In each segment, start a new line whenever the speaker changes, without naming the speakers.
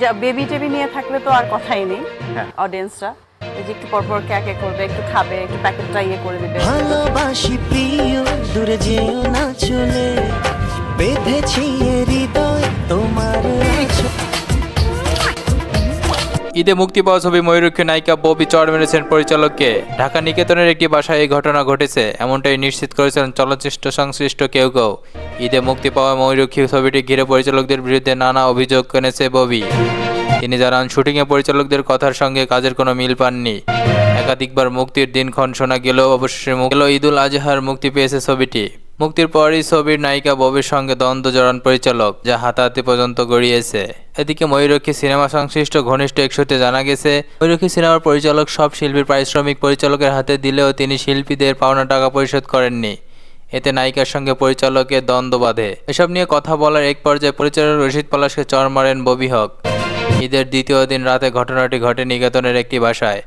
যা বেবি টেবি নিয়ে থাকলে তো আর কথাই নেই।
হ্যাঁ।
অডিয়েন্সরা এই যে একটু পরপর ক্যাকে করবে একটু খাবে একটু প্যাকেটটা ইয়ে করে দিবে।
ভালোবাসি প্রিয় দূরে যেও না চলে। বেঁধেছি হৃদয়
ঈদে মুক্তি পাওয়া ছবি ময়ূরক্ষী নায়িকা ববি চড় মেরেছেন পরিচালককে। ঢাকা নিকেতনের একটি বাসায় এই ঘটনা ঘটেছে, এমনটাই নিশ্চিত করেছেন চলচ্চিত্র সংশ্লিষ্ট কেউ কেউ। ঈদে মুক্তি পাওয়া ময়ূরক্ষী ছবিটি ঘিরে পরিচালকদের বিরুদ্ধে নানা অভিযোগ এনেছে ববি। তিনি জানান, শুটিংয়ে পরিচালকদের কথার সঙ্গে কাজের কোনো মিল পাননি। একাধিকবার মুক্তির দিনক্ষণ শোনা গেলেও অবশেষে গেল ঈদুল আজহার মুক্তি পেয়েছে ছবিটি। মুক্তির পরই ছবির নায়িকা ববির সঙ্গে দ্বন্দ্ব জড়ান পরিচালক, যা হাতাহাতি পর্যন্ত গড়িয়েছে। এদিকে ময়ূরক্ষী সিনেমা সংশ্লিষ্ট ঘনিষ্ঠ এক সূত্রে জানা গেছে, ময়ূরক্ষী সিনেমার পরিচালক সব শিল্পীর পারিশ্রমিক পরিচালকের হাতে দিলেও তিনি শিল্পীদের পাওনা টাকা পরিশোধ করেননি। এতে নায়িকার সঙ্গে পরিচালকের দ্বন্দ্ব বাঁধে। এসব নিয়ে কথা বলার এক পর্যায়ে পরিচালক রশিদ পলাশকে চর মারেন ববি হক। ঈদের দ্বিতীয় দিন রাতে ঘটনাটি ঘটে নিকেতনের একটি বাসায়,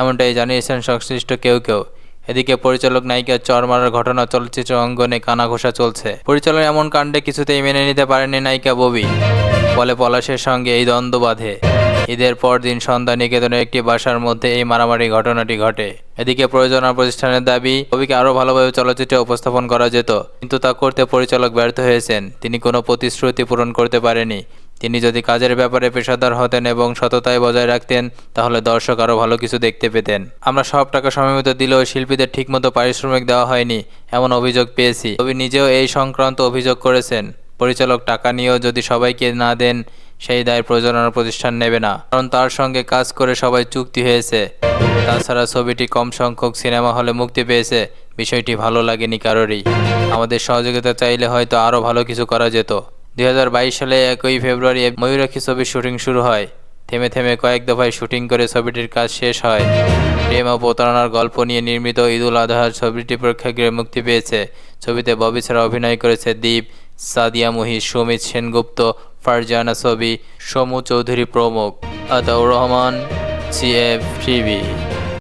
এমনটাই জানিয়েছেন সংশ্লিষ্ট কেউ কেউ। এদিকে পরিচালক নায়িকার চর মারার ঘটনা চলচ্চিত্র অঙ্গনে কানাঘোষা চলছে। পরিচালক এমন কাণ্ডে কিছুতেই মেনে নিতে পারেনি নায়িকা ববি। ফলে পলাশের সঙ্গে এই দ্বন্দ্ব বাধে। ঈদের পর দিন সন্ধ্যা নিকেতনের একটি বাসার মধ্যে এই মারামারি ঘটনাটি ঘটে। এদিকে প্রযোজনা প্রতিষ্ঠানের দাবি, ববিকে আরও ভালোভাবে চলচ্চিত্রে উপস্থাপন করা যেত, কিন্তু তা করতে পরিচালক ব্যর্থ হয়েছেন। তিনি কোনো প্রতিশ্রুতি পূরণ করতে পারেনি। তিনি যদি কাজের ব্যাপারে পেশাদার হতেন এবং সততায় বজায় রাখতেন, তাহলে দর্শক আরও ভালো কিছু দেখতে পেতেন। আমরা সব টাকা সময়মতো দিলেও শিল্পীদের ঠিকমতো পারিশ্রমিক দেওয়া হয়নি, এমন অভিযোগ পেয়েছি। কবি নিজেও এই সংক্রান্ত অভিযোগ করেছেন। পরিচালক টাকা নিয়েও যদি সবাইকে না দেন, সেই দায় প্রযোজনা প্রতিষ্ঠান নেবে না। কারণ তার সঙ্গে কাজ করে সবাই চুক্তি হয়েছে। তাছাড়া ছবিটি কম সংখ্যক সিনেমা হলে মুক্তি পেয়েছে। বিষয়টি ভালো লাগেনি কারোরই। আমাদের সহযোগিতা চাইলে হয়তো আরও ভালো কিছু করা যেত। দু হাজার বাইশ সালে একই ফেব্রুয়ারি ময়ূরাক্ষী ছবির শুটিং শুরু হয়। থেমে থেমে কয়েক দফায় শুটিং করে ছবিটির কাজ শেষ হয়। প্রেম ও প্রতারণার গল্প নিয়ে নির্মিত ঈদুল আজহার ছবিটি প্রেক্ষাগৃহে মুক্তি পেয়েছে। ছবিতে ববি ছাড়া অভিনয় করেছে দীপ, সাদিয়া মুহিত, সুমিত সেনগুপ্ত, ফারজানা ছবি, সমু চৌধুরী প্রমুখ, আতাউর রহমান সিএফ টিভি